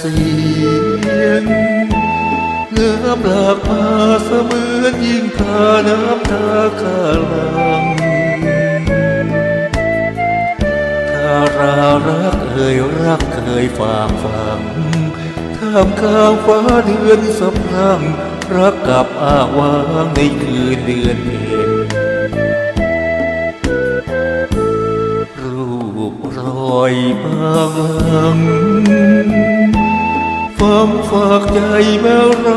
เสียงเงือปลากมาเสมือนยิ่งพาน้ำตาขาลังถ้ารารักเอ่ยรักเคยฝากฝังท่ามกลางฟ้าเดือนสะพังรักกับอาวางในคืนเดือนเพ็ญรูปรอยบาง หลังฟังฝากใจแม้ไร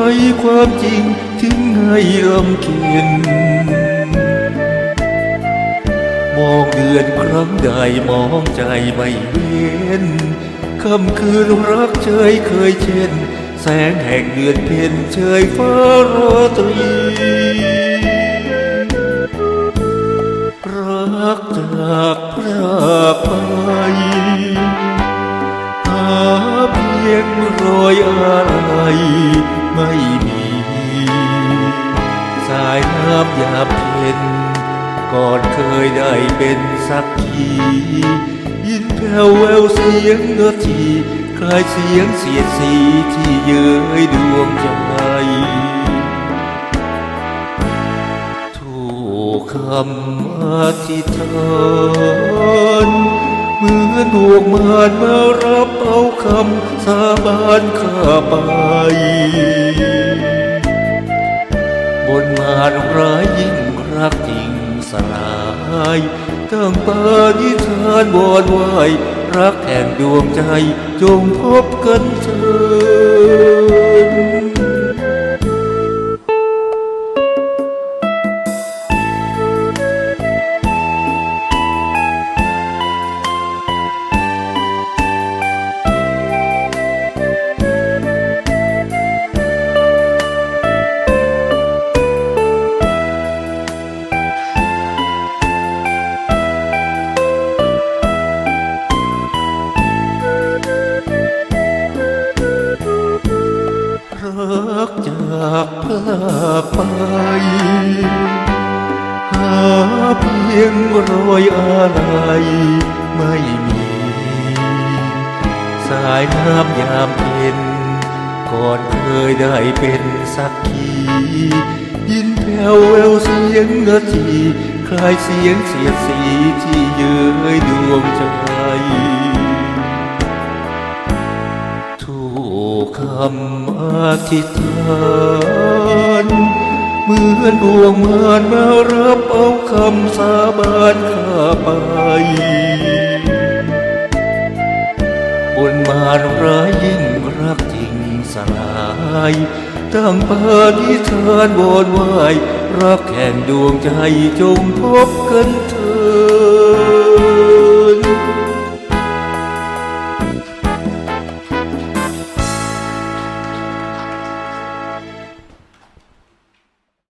ความจริงถึงให้ลำเค็นมองเดือนครั้งใดมองใจไม่เว้นคำคืนรักเชยเคยเช่น แสงแห่งเดือนเพ็ญเชยฟ้าราตรีรักจากพรากไป เพียงรอยอะไรไม่มี สายน้ำยามเพ็ญก่อนเคยได้เป็นสักทียินแผ่วแววเสียงนาทีคล้ายเสียงเสียดสีที่เย้ยดวงใจถูกคำอธิษฐาน ดวงมารมารับเอาคำสาบานข้าไป บนมารร้ายยิ่งรักจริงสลายตั้งปาณิธานบอนไหวรักแห่งดวงใจจงพบกันเถิด พลาไป หาเพียงรอยอะไรไม่มี สายน้ำยามเพ็ญก่อนเคยได้เป็นสักขียินแผ่วแววเสียงนาทีคลายเสียงเสียดสีที่เย้ยดวงใจถูกคำอธิษฐาน เหมือนดวงมารมารับเอาคำสาบานข้าไป บนมารร้ายยิ่งรักจริงสลายตั้งปาณิธานบนไหวรักแห่งดวงใจจงพบกันเถิด